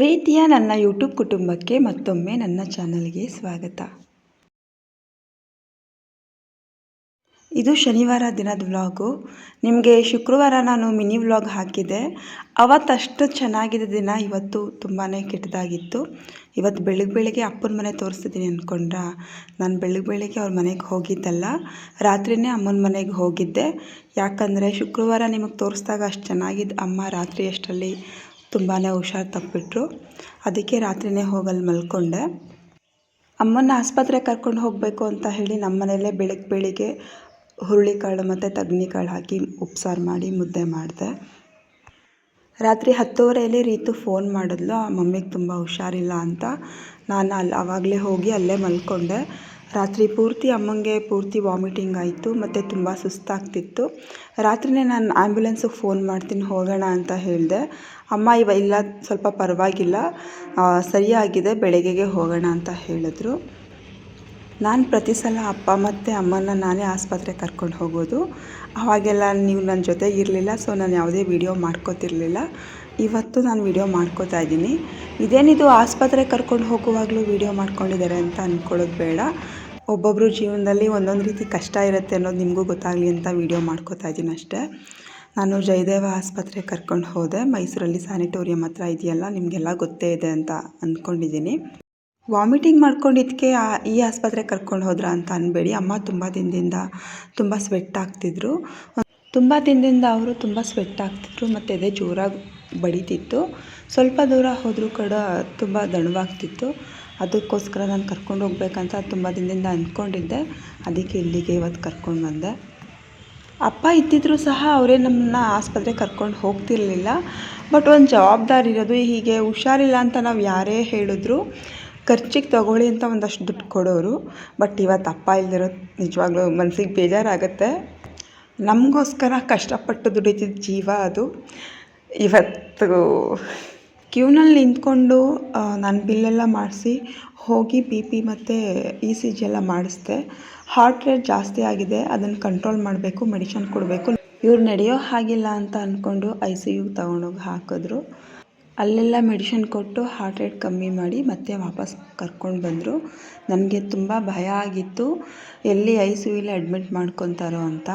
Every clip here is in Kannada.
ಪ್ರೀತಿಯ ನನ್ನ ಯೂಟ್ಯೂಬ್ ಕುಟುಂಬಕ್ಕೆ ಮತ್ತೊಮ್ಮೆ ನನ್ನ ಚಾನಲ್ಗೆ ಸ್ವಾಗತ. ಇದು ಶನಿವಾರ ದಿನದ ವ್ಲಾಗು. ನಿಮಗೆ ಶುಕ್ರವಾರ ನಾನು ಮಿನಿ ವ್ಲಾಗ್ ಹಾಕಿದೆ. ಅವತ್ತಷ್ಟು ಚೆನ್ನಾಗಿದ್ದ ದಿನ ಇವತ್ತು ತುಂಬಾ ಕೆಟ್ಟದಾಗಿತ್ತು. ಇವತ್ತು ಬೆಳಗ್ಗೆ ಬೆಳಿಗ್ಗೆ ಅಪ್ಪನ ಮನೆ ತೋರಿಸ್ತಿದ್ದೀನಿ ಅಂದ್ಕೊಂಡ್ರ ನಾನು ಬೆಳಗ್ಗೆ ಬೆಳಿಗ್ಗೆ ಅವ್ರ ಮನೆಗೆ ಹೋಗಿದ್ದಲ್ಲ. ರಾತ್ರಿಯೇ ಅಮ್ಮನ ಮನೆಗೆ ಹೋಗಿದ್ದೆ. ಯಾಕಂದರೆ ಶುಕ್ರವಾರ ನಿಮಗೆ ತೋರಿಸ್ದಾಗ ಅಷ್ಟು ಚೆನ್ನಾಗಿದ್ದ ಅಮ್ಮ ರಾತ್ರಿ ಅಷ್ಟರಲ್ಲಿ ತುಂಬಾ ಹುಷಾರು ತಪ್ಪಿಬಿಟ್ರು ಅದಕ್ಕೆ ರಾತ್ರಿಯೇ ಹೋಗಲ್ಲಿ ಮಲ್ಕೊಂಡೆ. ಅಮ್ಮನ ಆಸ್ಪತ್ರೆಗೆ ಕರ್ಕೊಂಡು ಹೋಗಬೇಕು ಅಂತ ಹೇಳಿ ನಮ್ಮ ಮನೆಯಲ್ಲೇ ಬೆಳಗ್ಗೆ ಬೆಳಿಗ್ಗೆ ಹುರುಳಿಕಾಳು ಮತ್ತು ತಗ್ನಿಕಾಳು ಹಾಕಿ ಉಪ್ಸಾರು ಮಾಡಿ ಮುದ್ದೆ ಮಾಡಿದೆ. ರಾತ್ರಿ ಹತ್ತುವರೆಯಲ್ಲಿ ರೀತು ಫೋನ್ ಮಾಡಿದ್ಲು. ಆ ಮಮ್ಮಿಗೆ ತುಂಬ ಹುಷಾರಿಲ್ಲ ಅಂತ. ನಾನು ಅಲ್ಲಿ ಆವಾಗಲೇ ಹೋಗಿ ಅಲ್ಲೇ ಮಲ್ಕೊಂಡೆ. ರಾತ್ರಿ ಪೂರ್ತಿ ಅಮ್ಮಂಗೆ ಪೂರ್ತಿ ವಾಮಿಟಿಂಗ್ ಆಯಿತು, ಮತ್ತು ತುಂಬ ಸುಸ್ತಾಗ್ತಿತ್ತು. ರಾತ್ರಿಯೇ ನಾನು ಆ್ಯಂಬುಲೆನ್ಸಿಗೆ ಫೋನ್ ಮಾಡ್ತೀನಿ, ಹೋಗೋಣ ಅಂತ ಹೇಳಿದೆ. ಅಮ್ಮ, ಇವ ಇಲ್ಲ, ಸ್ವಲ್ಪ ಪರವಾಗಿಲ್ಲ. ಸರಿಯಾಗಿದೆ, ಬೆಳಗ್ಗೆಗೆ ಹೋಗೋಣ ಅಂತ ಹೇಳಿದ್ರು. ನಾನು ಪ್ರತಿ ಸಲ ಅಪ್ಪ ಮತ್ತು ಅಮ್ಮನ ನಾನೇ ಆಸ್ಪತ್ರೆಗೆ ಕರ್ಕೊಂಡು ಹೋಗೋದು. ಅವಾಗೆಲ್ಲ ನೀವು ನನ್ನ ಜೊತೆಗೆ ಇರಲಿಲ್ಲ ಸೊ ನಾನು ಯಾವುದೇ ವಿಡಿಯೋ ಮಾಡ್ಕೋತಿರಲಿಲ್ಲ. ಇವತ್ತು ನಾನು ವಿಡಿಯೋ ಮಾಡ್ಕೋತಾ ಇದ್ದೀನಿ. ಇದೇನಿದು ಆಸ್ಪತ್ರೆಗೆ ಕರ್ಕೊಂಡು ಹೋಗುವಾಗಲೂ ವಿಡಿಯೋ ಮಾಡ್ಕೊಂಡಿದ್ದಾರೆ ಅಂತ ಅಂದ್ಕೊಳ್ಳೋದು ಬೇಡ. ಒಬ್ಬೊಬ್ಬರು ಜೀವನದಲ್ಲಿ ಒಂದೊಂದು ರೀತಿ ಕಷ್ಟ ಇರುತ್ತೆ ಅನ್ನೋದು ನಿಮಗೂ ಗೊತ್ತಾಗಲಿ ಅಂತ ವೀಡಿಯೋ ಮಾಡ್ಕೋತಾ ಇದ್ದೀನಿ ಅಷ್ಟೇ. ನಾನು ಜಯದೇವ ಆಸ್ಪತ್ರೆಗೆ ಕರ್ಕೊಂಡು ಹೋದೆ. ಮೈಸೂರಲ್ಲಿ ಸ್ಯಾನಿಟೋರಿಯಂ ಹತ್ರ ಇದೆಯಲ್ಲ, ನಿಮಗೆಲ್ಲ ಗೊತ್ತೇ ಇದೆ ಅಂತ ಅಂದ್ಕೊಂಡಿದ್ದೀನಿ. ವಾಮಿಟಿಂಗ್ ಮಾಡ್ಕೊಂಡಿದ್ದಕ್ಕೆ ಈ ಆಸ್ಪತ್ರೆಗೆ ಕರ್ಕೊಂಡು ಹೋದ್ರ ಅಂತ ಅನ್ಬೇಡಿ. ಅಮ್ಮ ತುಂಬ ದಿನದಿಂದ ತುಂಬ ಸ್ವೆಟ್ ಆಗ್ತಿದ್ರು. ತುಂಬ ದಿನದಿಂದ ಅವರು ತುಂಬ ಸ್ವೆಟ್ ಆಗ್ತಿದ್ರು ಮತ್ತು ಎದೆ ಜೋರಾಗಿ ಬಡಿತಿತ್ತು. ಸ್ವಲ್ಪ ದೂರ ಹೋದರೂ ಕೂಡ ತುಂಬ ದಣವಾಗ್ತಿತ್ತು. ಅದಕ್ಕೋಸ್ಕರ ನಾನು ಕರ್ಕೊಂಡು ಹೋಗ್ಬೇಕಂತ ತುಂಬ ದಿನದಿಂದ ಅಂದ್ಕೊಂಡಿದ್ದೆ. ಅದಕ್ಕೆ ಇಲ್ಲಿಗೆ ಇವತ್ತು ಕರ್ಕೊಂಡು ಬಂದೆ. ಅಪ್ಪ ಇದ್ದಿದ್ರೂ ಸಹ ಅವರೇ ನಮ್ಮನ್ನ ಆಸ್ಪತ್ರೆಗೆ ಕರ್ಕೊಂಡು ಹೋಗ್ತಿರ್ಲಿಲ್ಲ. ಬಟ್ ಒಂದು ಜವಾಬ್ದಾರಿ ಇರೋದು, ಹೀಗೆ ಹುಷಾರಿಲ್ಲ ಅಂತ ನಾವು ಯಾರೇ ಹೇಳಿದ್ರು ಖರ್ಚಿಗೆ ತಗೊಳ್ಳಿ ಅಂತ ಒಂದಷ್ಟು ದುಡ್ಡು ಕೊಡೋರು. ಬಟ್ ಇವತ್ತು ಅಪ್ಪ ಇಲ್ದಿರೋ ನಿಜವಾಗ್ಲೂ ಮನಸ್ಸಿಗೆ ಬೇಜಾರಾಗುತ್ತೆ. ನಮಗೋಸ್ಕರ ಕಷ್ಟಪಟ್ಟು ದುಡಿತಿದ್ದ ಜೀವ ಅದು. ಇವತ್ತು ಕ್ಯೂನಲ್ಲಿ ನಿಂತ್ಕೊಂಡು ನಾನು ಬಿಲ್ಲೆಲ್ಲ ಮಾಡಿಸಿ ಹೋಗಿ ಬಿ ಪಿ ಮತ್ತು ಇ ಸಿ ಜಿ ಎಲ್ಲ ಮಾಡಿಸ್ದೆ. ಹಾರ್ಟ್ ರೇಟ್ ಜಾಸ್ತಿ ಆಗಿದೆ, ಅದನ್ನು ಕಂಟ್ರೋಲ್ ಮಾಡಬೇಕು, ಮೆಡಿಷನ್ ಕೊಡಬೇಕು. ಇವ್ರು ನಡೆಯೋ ಹಾಗಿಲ್ಲ ಅಂತ ಅಂದ್ಕೊಂಡು ಐ ಸಿ ಯುಗೆ ತಗೊಂಡೋಗಿ ಹಾಕಿದ್ರು. ಅಲ್ಲೆಲ್ಲ ಮೆಡಿಷನ್ ಕೊಟ್ಟು ಹಾರ್ಟ್ ರೇಟ್ ಕಮ್ಮಿ ಮಾಡಿ ಮತ್ತೆ ವಾಪಸ್ ಕರ್ಕೊಂಡು ಬಂದರು. ನನಗೆ ತುಂಬ ಭಯ ಆಗಿತ್ತು, ಎಲ್ಲಿ ಐ ಸಿ ಯುಲಿ ಅಡ್ಮಿಟ್ ಮಾಡ್ಕೊತಾರೋ ಅಂತ.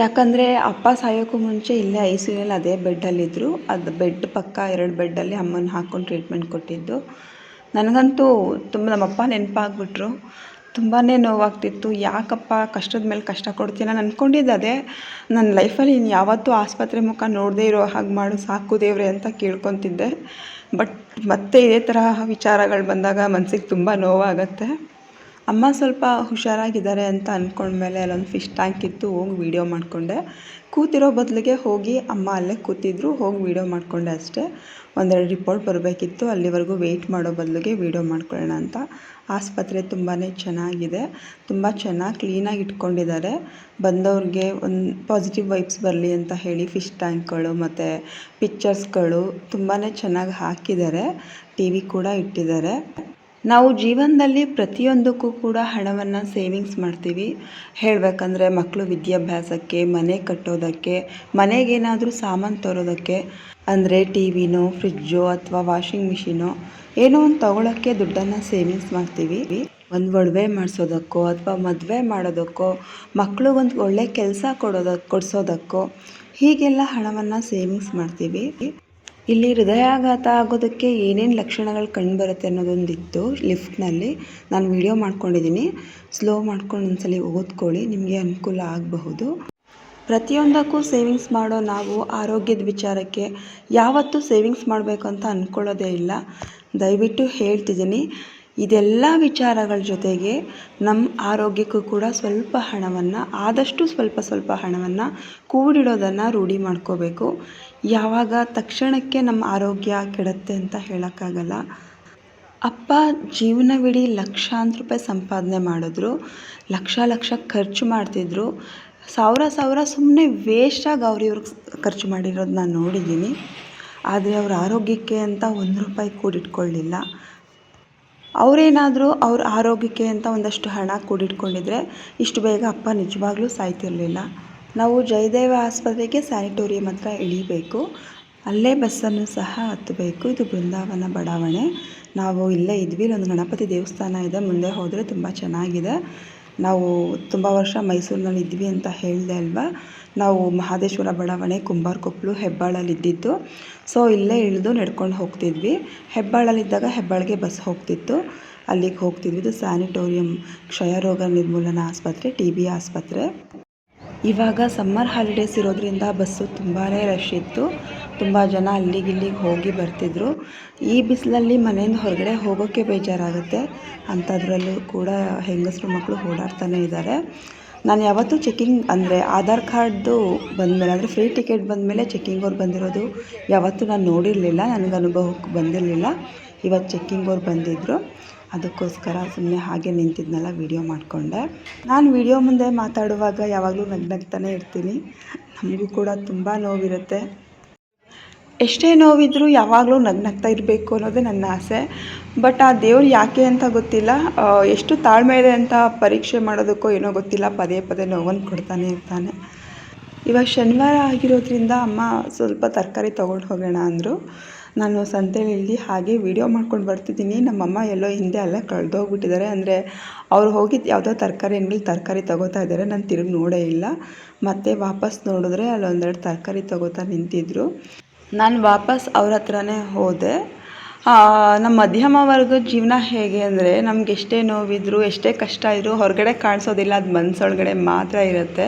ಯಾಕಂದರೆ ಅಪ್ಪ ಸಾಯೋಕ್ಕೂ ಮುಂಚೆ ಇಲ್ಲೇ ಐ ಸಿ ಯುನಲ್ಲಿ ಅದೇ ಬೆಡ್ಡಲ್ಲಿದ್ದರು ಅದು ಬೆಡ್ ಪಕ್ಕ ಎರಡು ಬೆಡ್ಡಲ್ಲಿ ಅಮ್ಮನ ಹಾಕ್ಕೊಂಡು ಟ್ರೀಟ್ಮೆಂಟ್ ಕೊಟ್ಟಿದ್ದು. ನನಗಂತೂ ತುಂಬ ನಮ್ಮಪ್ಪ ನೆನಪಾಗ್ಬಿಟ್ರು. ತುಂಬಾ ನೋವಾಗ್ತಿತ್ತು. ಯಾಕಪ್ಪ ಕಷ್ಟದ ಮೇಲೆ ಕಷ್ಟ ಕೊಡ್ತೀನಿ ನಾನು ಅನ್ಕೊಂಡಿದ್ದೆ ಅದೇ. ನನ್ನ ಲೈಫಲ್ಲಿ ಇನ್ನು ಯಾವತ್ತೂ ಆಸ್ಪತ್ರೆ ಮುಖ ನೋಡದೇ ಇರೋ ಹಾಗೆ ಮಾಡು, ಸಾಕು ದೇವ್ರೆ ಅಂತ ಕೇಳ್ಕೊತಿದ್ದೆ. ಬಟ್ ಮತ್ತೆ ಇದೇ ತರಹ ವಿಚಾರಗಳು ಬಂದಾಗ ಮನ್ಸಿಗೆ ತುಂಬ ನೋವಾಗತ್ತೆ. ಅಮ್ಮ ಸ್ವಲ್ಪ ಹುಷಾರಾಗಿದ್ದಾರೆ ಅಂತ ಅಂದ್ಕೊಂಡ್ಮೇಲೆ ಅಲ್ಲೊಂದು ಫಿಶ್ ಟ್ಯಾಂಕ್ ಇತ್ತು, ಹೋಗಿ ವೀಡಿಯೋ ಮಾಡಿಕೊಂಡೆ. ಕೂತಿರೋ ಬದಲಿಗೆ ಹೋಗಿ ಅಮ್ಮ ಅಲ್ಲೇ ಕೂತಿದ್ರು, ಹೋಗಿ ವೀಡಿಯೋ ಮಾಡಿಕೊಂಡೆ ಅಷ್ಟೇ. ಒಂದೆರಡು ರಿಪೋರ್ಟ್ ಬರಬೇಕಿತ್ತು, ಅಲ್ಲಿವರೆಗೂ ವೆಯ್ಟ್ ಮಾಡೋ ಬದಲಿಗೆ ವೀಡಿಯೋ ಮಾಡ್ಕೊಳ್ಳೋಣ ಅಂತ. ಆಸ್ಪತ್ರೆ ತುಂಬಾ ಚೆನ್ನಾಗಿದೆ, ತುಂಬ ಚೆನ್ನಾಗಿ ಕ್ಲೀನಾಗಿ ಇಟ್ಕೊಂಡಿದ್ದಾರೆ. ಬಂದವ್ರಿಗೆ ಒಂದು ಪಾಸಿಟಿವ್ ವೈಬ್ಸ್ ಬರಲಿ ಅಂತ ಹೇಳಿ ಫಿಶ್ ಟ್ಯಾಂಕ್ಗಳು ಮತ್ತು ಪಿಕ್ಚರ್ಸ್ಗಳು ತುಂಬಾ ಚೆನ್ನಾಗಿ ಹಾಕಿದ್ದಾರೆ. ಟಿ ಕೂಡ ಇಟ್ಟಿದ್ದಾರೆ. ನಾವು ಜೀವನದಲ್ಲಿ ಪ್ರತಿಯೊಂದಕ್ಕೂ ಕೂಡ ಹಣವನ್ನು ಸೇವಿಂಗ್ಸ್ ಮಾಡ್ತೀವಿ. ಹೇಳಬೇಕಂದ್ರೆ ಮಕ್ಕಳು ವಿದ್ಯಾಭ್ಯಾಸಕ್ಕೆ, ಮನೆ ಕಟ್ಟೋದಕ್ಕೆ, ಮನೆಗೇನಾದರೂ ಸಾಮಾನು ತರೋದಕ್ಕೆ. ಅಂದರೆ ಟಿ ವಿನೋ ಫ್ರಿಜ್ಜೋ ಅಥವಾ ವಾಷಿಂಗ್ ಮಿಷಿನೋ ಏನೋ ಒಂದು ತೊಗೊಳಕ್ಕೆ ದುಡ್ಡನ್ನು ಸೇವಿಂಗ್ಸ್ ಮಾಡ್ತೀವಿ. ಒಂದು ಒಡವೆ ಮಾಡಿಸೋದಕ್ಕೋ ಅಥವಾ ಮದುವೆ ಮಾಡೋದಕ್ಕೋ ಮಕ್ಕಳಿಗೊಂದು ಒಳ್ಳೆ ಕೆಲಸ ಕೊಡೋದಕ್ಕೆ ಕೊಡಿಸೋದಕ್ಕೋ ಹೀಗೆಲ್ಲ ಹಣವನ್ನು ಸೇವಿಂಗ್ಸ್ ಮಾಡ್ತೀವಿ. ಇಲ್ಲಿ ಹೃದಯಾಘಾತ ಆಗೋದಕ್ಕೆ ಏನೇನು ಲಕ್ಷಣಗಳು ಕಂಡುಬರುತ್ತೆ ಅನ್ನೋದೊಂದಿತ್ತು ಲಿಫ್ಟ್ನಲ್ಲಿ. ನಾನು ವಿಡಿಯೋ ಮಾಡ್ಕೊಂಡಿದ್ದೀನಿ. ಸ್ಲೋ ಮಾಡ್ಕೊಂಡು ಒಂದ್ಸಲಿ ಓದ್ಕೊಳ್ಳಿ. ನಿಮಗೆ ಅನುಕೂಲ ಆಗಬಹುದು. ಪ್ರತಿಯೊಂದಕ್ಕೂ ಸೇವಿಂಗ್ಸ್ ಮಾಡೋ ನಾವು ಆರೋಗ್ಯದ ವಿಚಾರಕ್ಕೆ ಯಾವತ್ತೂ ಸೇವಿಂಗ್ಸ್ ಮಾಡಬೇಕು ಅಂತ ಅಂದ್ಕೊಳ್ಳೋದೇ ಇಲ್ಲ. ದಯವಿಟ್ಟು ಹೇಳ್ತಿದ್ದೀನಿ. ಇದೆಲ್ಲ ವಿಚಾರಗಳ ಜೊತೆಗೆ ನಮ್ಮ ಆರೋಗ್ಯಕ್ಕೂ ಕೂಡ ಸ್ವಲ್ಪ ಹಣವನ್ನು, ಆದಷ್ಟು ಸ್ವಲ್ಪ ಸ್ವಲ್ಪ ಹಣವನ್ನು ಕೂಡಿಡೋದನ್ನು ರೂಢಿ ಮಾಡ್ಕೋಬೇಕು. ಯಾವಾಗ ತಕ್ಷಣಕ್ಕೆ ನಮ್ಮ ಆರೋಗ್ಯ ಕೆಡುತ್ತೆ ಅಂತ ಹೇಳೋಕ್ಕಾಗಲ್ಲ. ಅಪ್ಪ ಜೀವನವಿಡೀ ಲಕ್ಷಾಂತರ ರೂಪಾಯಿ ಸಂಪಾದನೆ ಮಾಡಿದ್ರು, ಲಕ್ಷ ಲಕ್ಷ ಖರ್ಚು ಮಾಡ್ತಿದ್ರು. ಸಾವಿರ ಸಾವಿರ ಸುಮ್ಮನೆ ವೇಸ್ಟಾಗಿ ಅವ್ರು ಇವ್ರಿಗೆ ಖರ್ಚು ಮಾಡಿರೋದು ನಾನು ನೋಡಿದ್ದೀನಿ. ಆದರೆ ಅವ್ರ ಆರೋಗ್ಯಕ್ಕೆ ಅಂತ ಒಂದು ರೂಪಾಯಿ ಕೂಡಿಟ್ಕೊಳ್ಳಿಲ್ಲ ಅವರೇನಾದರೂ ಅವ್ರ ಆರೋಗ್ಯಕ್ಕೆ ಅಂತ ಒಂದಷ್ಟು ಹಣ ಕೂಡಿಟ್ಕೊಂಡಿದ್ರೆ ಇಷ್ಟು ಬೇಗ ಅಪ್ಪ ನಿಜವಾಗ್ಲೂ ಸಾಯ್ತಿರಲಿಲ್ಲ. ನಾವು ಜಯದೇವ ಆಸ್ಪತ್ರೆಗೆ ಸ್ಯಾನಿಟೋರಿಯಂ ಹತ್ರ ಇಳಿಬೇಕು. ಅಲ್ಲೇ ಬಸ್ಸನ್ನು ಸಹ ಹತ್ತಬೇಕು. ಇದು ಬೃಂದಾವನ ಬಡಾವಣೆ. ನಾವು ಇಲ್ಲೇ ಇದ್ವಿ. ಇಲ್ಲೊಂದು ಗಣಪತಿ ದೇವಸ್ಥಾನ ಇದೆ. ಮುಂದೆ ಹೋದರೆ ತುಂಬ ಚೆನ್ನಾಗಿದೆ. ನಾವು ತುಂಬ ವರ್ಷ ಮೈಸೂರಿನಲ್ಲಿ ಇದ್ವಿ ಅಂತ ಹೇಳಿದೆ ಅಲ್ವಾ? ನಾವು ಮಹದೇಶ್ವರ ಬಡಾವಣೆ, ಕುಂಬಾರಕೊಪ್ಪಲು, ಹೆಬ್ಬಾಳಲ್ಲಿ ಇದ್ದಿದ್ದು. ಸೊ ಇಲ್ಲೇ ಇಳಿದು ನಡ್ಕೊಂಡು ಹೋಗ್ತಿದ್ವಿ. ಹೆಬ್ಬಾಳಲ್ಲಿದ್ದಾಗ ಹೆಬ್ಬಾಳಿಗೆ ಬಸ್ ಹೋಗ್ತಿತ್ತು. ಅಲ್ಲಿಗೆ ಹೋಗ್ತಿದ್ವಿ. ಇದು ಸ್ಯಾನಿಟೋರಿಯಂ ಕ್ಷಯರೋಗ ನಿರ್ಮೂಲನಾ ಆಸ್ಪತ್ರೆ ಟಿ ಬಿ ಆಸ್ಪತ್ರೆ. ಇವಾಗ ಸಮ್ಮರ್ ಹಾಲಿಡೇಸ್ ಇರೋದ್ರಿಂದ ಬಸ್ಸು ತುಂಬಾ ರಶ್ ಇತ್ತು. ತುಂಬ ಜನ ಅಲ್ಲಿಗೆ ಇಲ್ಲಿಗೆ ಹೋಗಿ ಬರ್ತಿದ್ರು. ಈ ಬಿಸಿಲಲ್ಲಿ ಮನೆಯಿಂದ ಹೊರಗಡೆ ಹೋಗೋಕ್ಕೆ ಬೇಜಾರಾಗುತ್ತೆ. ಅಂಥದ್ರಲ್ಲೂ ಕೂಡ ಹೆಂಗಸರು ಮಕ್ಕಳು ಓಡಾಡ್ತಾನೆ ಇದ್ದಾರೆ. ನಾನು ಯಾವತ್ತೂ ಚೆಕ್ಕಿಂಗ್ ಅಂದರೆ ಆಧಾರ್ ಕಾರ್ಡ್ದು ಬಂದಮೇಲೆ, ಅಂದರೆ ಫ್ರೀ ಟಿಕೆಟ್ ಬಂದಮೇಲೆ ಚೆಕ್ಕಿಂಗ್ ಅವ್ರು ಬಂದಿರೋದು ಯಾವತ್ತೂ ನಾನು ನೋಡಿರಲಿಲ್ಲ. ನನಗೆ ಅನುಭವಕ್ಕೆ ಬಂದಿರಲಿಲ್ಲ. ಇವತ್ತು ಚೆಕ್ಕಿಂಗ್ ಅವ್ರು ಬಂದಿದ್ದರು ಅದಕ್ಕೋಸ್ಕರ ಸುಮ್ಮನೆ ಹಾಗೆ ನಿಂತಿದ್ನಲ್ಲ ವೀಡಿಯೋ ಮಾಡಿಕೊಂಡೆ. ನಾನು ವೀಡಿಯೋ ಮುಂದೆ ಮಾತಾಡುವಾಗ ಯಾವಾಗಲೂ ನಗ್ನಗ್ತಾನೆ ಇರ್ತೀನಿ. ನಮಗೂ ಕೂಡ ತುಂಬ ನೋವಿರುತ್ತೆ. ಎಷ್ಟೇ ನೋವಿದ್ರೂ ಯಾವಾಗಲೂ ನಗ್ನಗ್ತಾ ಇರಬೇಕು ಅನ್ನೋದೇ ನನ್ನ ಆಸೆ. ಬಟ್ ಆ ದೇವ್ರು ಯಾಕೆ ಅಂತ ಗೊತ್ತಿಲ್ಲ. ಎಷ್ಟು ತಾಳ್ಮೆ ಇದೆ ಅಂತ ಪರೀಕ್ಷೆ ಮಾಡೋದಕ್ಕೋ ಏನೋ ಗೊತ್ತಿಲ್ಲ. ಪದೇ ಪದೇ ನೋವನ್ನು ಕೊಡ್ತಾನೆ ಇರ್ತಾನೆ. ಇವಾಗ ಶನಿವಾರ ಆಗಿರೋದ್ರಿಂದ ಅಮ್ಮ ಸ್ವಲ್ಪ ತರಕಾರಿ ತೊಗೊಂಡು ಹೋಗೋಣ ಅಂದರು. ನಾನು ಸಂತೆಯಲ್ಲಿ ಹಾಗೆ ವೀಡಿಯೋ ಮಾಡ್ಕೊಂಡು ಬರ್ತಿದ್ದೀನಿ. ನಮ್ಮಮ್ಮ ಎಲ್ಲೋ ಹಿಂದೆ ಅಲ್ಲೇ ಕಳೆದೋಗ್ಬಿಟ್ಟಿದ್ದಾರೆ. ಅಂದರೆ ಅವ್ರು ಹೋಗಿದ್ದು ಯಾವುದೋ ತರಕಾರಿ ಅಂಗಡಿಲಿ ತರಕಾರಿ ತೊಗೋತಾ ಇದ್ದಾರೆ. ನಾನು ತಿರುಗಿ ನೋಡೇ ಇಲ್ಲ. ಮತ್ತೆ ವಾಪಸ್ ನೋಡಿದ್ರೆ ಅಲ್ಲೊಂದೆರಡು ತರಕಾರಿ ತೊಗೋತಾ ನಿಂತಿದ್ದರು ನಾನು ವಾಪಸ್ ಅವ್ರ ಹತ್ರನೇ ಹೋದೆ. ನಮ್ಮ ಮಧ್ಯಮ ವರ್ಗದ ಜೀವನ ಹೇಗೆ ಅಂದರೆ ನಮ್ಗೆ ಎಷ್ಟೇ ನೋವಿದ್ರು, ಎಷ್ಟೇ ಕಷ್ಟ ಇದ್ದರೂ ಹೊರಗಡೆ ಕಾಣಿಸೋದಿಲ್ಲ, ಅದು ಮನಸ್ಸೊಳಗಡೆ ಮಾತ್ರ ಇರುತ್ತೆ.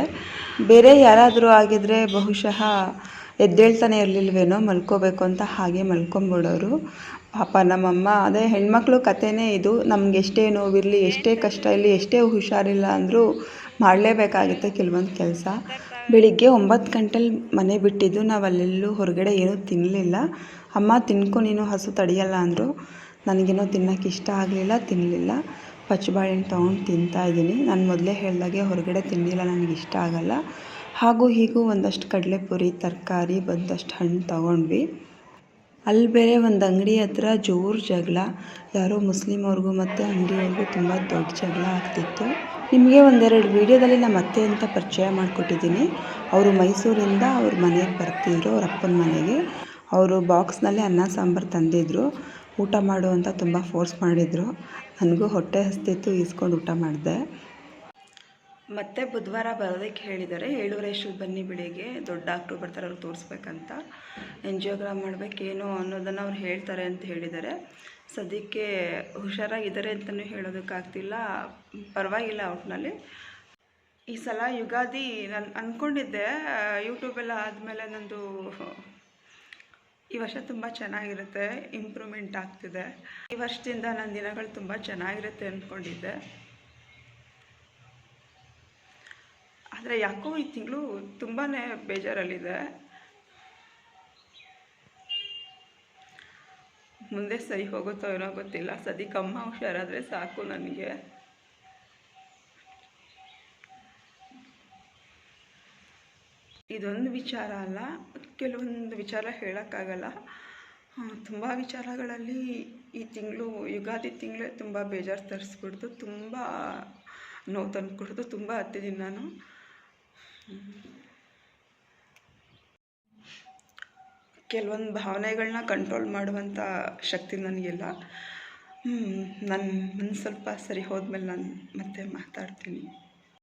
ಬೇರೆ ಯಾರಾದರೂ ಆಗಿದ್ದರೆ ಬಹುಶಃ ಎದ್ದೇಳ್ತಾನೆ ಇರಲಿಲ್ವೇನೋ, ಮಲ್ಕೋಬೇಕು ಅಂತ ಹಾಗೆ ಮಲ್ಕೊಂಬಿಡೋರು. ಪಾಪ ನಮ್ಮಮ್ಮ, ಅದೇ ಹೆಣ್ಮಕ್ಳು ಕಥೆನೇ ಇದು. ನಮ್ಗೆ ಎಷ್ಟೇ ನೋವಿರಲಿ, ಎಷ್ಟೇ ಕಷ್ಟ ಇರಲಿ, ಎಷ್ಟೇ ಹುಷಾರಿಲ್ಲ ಅಂದರೂ ಮಾಡಲೇಬೇಕಾಗುತ್ತೆ ಕೆಲವೊಂದು ಕೆಲಸ. ಬೆಳಿಗ್ಗೆ ಒಂಬತ್ತು ಗಂಟೆಲಿ ಮನೆ ಬಿಟ್ಟಿದ್ದು ನಾವು ಅಲ್ಲೆಲ್ಲೂ ಹೊರಗಡೆ ಏನೂ ತಿನ್ನಲಿಲ್ಲ ಅಮ್ಮ, ತಿನ್ಕೊ, ನೀನು ಹಸು ತಡೆಯಲ್ಲ ಅಂದರು. ನನಗೇನೋ ತಿನ್ನೋಕೆ ಇಷ್ಟ ಆಗಲಿಲ್ಲ ತಿನ್ನಲಿಲ್ಲ ಪಚ್ಚಬಾಳೆಹಣ್ಣು ತೊಗೊಂಡು ತಿಂತಾಯಿದ್ದೀನಿ ನಾನು ಮೊದಲೇ ಹೇಳಿದಾಗೆ ಹೊರಗಡೆ ತಿನ್ನಲಿಲ್ಲ ನನಗೆ ಇಷ್ಟ ಆಗಲ್ಲ. ಹಾಗೂ ಹೀಗೂ ಒಂದಷ್ಟು ಕಡಲೆಪುರಿ, ತರಕಾರಿ ಒಂದಷ್ಟು ಹಣ್ಣು ತೊಗೊಂಡ್ವಿ. ಅಲ್ಲಿ ಬೇರೆ ಒಂದು ಅಂಗಡಿ ಹತ್ರ ಜೋರು ಜಗಳ. ಯಾರೋ ಮುಸ್ಲಿಮ್ ಅವ್ರಿಗೂ ಮತ್ತು ಅಂಗಡಿಯವ್ರಿಗೂ ತುಂಬ ದೊಡ್ಡ ಜಗಳ ಆಗ್ತಿತ್ತು. ನಿಮಗೆ ಒಂದೆರಡು ವೀಡಿಯೋದಲ್ಲಿ ನಮ್ಮ ಅತ್ತೆ ಅಂತ ಪರಿಚಯ ಮಾಡಿಕೊಟ್ಟಿದ್ದೀನಿ. ಅವರು ಮೈಸೂರಿಂದ ಅವ್ರ ಮನೆಗೆ ಬರ್ತಿದ್ರು, ಅವ್ರ ಅಪ್ಪನ ಮನೆಗೆ. ಅವರು ಬಾಕ್ಸ್ನಲ್ಲಿ ಅನ್ನ, ಸಾಂಬಾರು ತಂದಿದ್ದರು ಊಟ ಮಾಡು ಅಂತ ತುಂಬ ಫೋರ್ಸ್ ಮಾಡಿದರು. ನನಗೂ ಹೊಟ್ಟೆ ಹಸ್ತಿತ್ತು, ಈಸ್ಕೊಂಡು ಊಟ ಮಾಡಿದೆ. ಮತ್ತೆ ಬುಧವಾರ ಬರೋದಕ್ಕೆ ಹೇಳಿದ್ದಾರೆ. ಏಳುವರೆ ಅಷ್ಟು ಬನ್ನಿ ಬೆಳಿಗ್ಗೆ ದೊಡ್ಡ ಡಾಕ್ಟ್ರು ಬರ್ತಾರೆ, ಅವ್ರಿಗೆ ತೋರಿಸ್ಬೇಕಂತ. ಎಂಜಿಯೋಗ್ರಾಮ್ ಮಾಡಬೇಕೇನೋ ಅನ್ನೋದನ್ನು ಅವ್ರು ಹೇಳ್ತಾರೆ ಅಂತ ಹೇಳಿದ್ದಾರೆ. ಸದ್ಯಕ್ಕೆ ಹುಷಾರಾಗಿದ್ದಾರೆ ಅಂತಲೂ ಹೇಳೋದಕ್ಕಾಗ್ತಿಲ್ಲ. ಪರವಾಗಿಲ್ಲ ಒಟ್ಟಿನಲ್ಲಿ ಈ ಸಲ ಯುಗಾದಿ ನಾನು ಅಂದ್ಕೊಂಡಿದ್ದೆ ಯೂಟ್ಯೂಬೆಲ್ಲ ಆದಮೇಲೆ ನಂದು ಈ ವರ್ಷ ತುಂಬ ಚೆನ್ನಾಗಿರುತ್ತೆ. ಇಂಪ್ರೂವ್ಮೆಂಟ್ ಆಗ್ತಿದೆ. ಈ ವರ್ಷದಿಂದ ನನ್ನ ದಿನಗಳು ತುಂಬ ಚೆನ್ನಾಗಿರುತ್ತೆ ಅಂದ್ಕೊಂಡಿದ್ದೆ. ಆದರೆ ಯಾಕೋ ಈ ತಿಂಗಳು ತುಂಬಾ ಬೇಜಾರಲ್ಲಿದೆ. ಮುಂದೆ ಸರಿ ಹೋಗುತ್ತೋ ಏನೋ ಗೊತ್ತಿಲ್ಲ. ಸದ್ಯಕ್ಕೆ ಅಮ್ಮ ಹುಷಾರಾದರೆ ಸಾಕು ನನಗೆ. ಇದೊಂದು ವಿಚಾರ ಅಲ್ಲ, ಕೆಲವೊಂದು ವಿಚಾರ ಹೇಳೋಕ್ಕಾಗಲ್ಲ. ತುಂಬ ವಿಚಾರಗಳಲ್ಲಿ ಈ ತಿಂಗಳು, ಯುಗಾದಿ ತಿಂಗಳೇ ತುಂಬ ಬೇಜಾರು ತರಿಸ್ಬಿಡ್ತು ತುಂಬ ನೋವು ತಂದುಕೊಡ್ತು ತುಂಬ ಹತ್ತಿದ್ದೀನಿ ನಾನು. ಕೆಲವೊಂದು ಭಾವನೆಗಳನ್ನ ಕಂಟ್ರೋಲ್ ಮಾಡುವಂಥ ಶಕ್ತಿ ನನಗಿಲ್ಲ. ನನ್ನ ಮನಸ್ಸು ಸ್ವಲ್ಪ ಸರಿ ಹೋದ್ಮೇಲೆ ನಾನು ಮತ್ತೆ ಮಾತಾಡ್ತೀನಿ.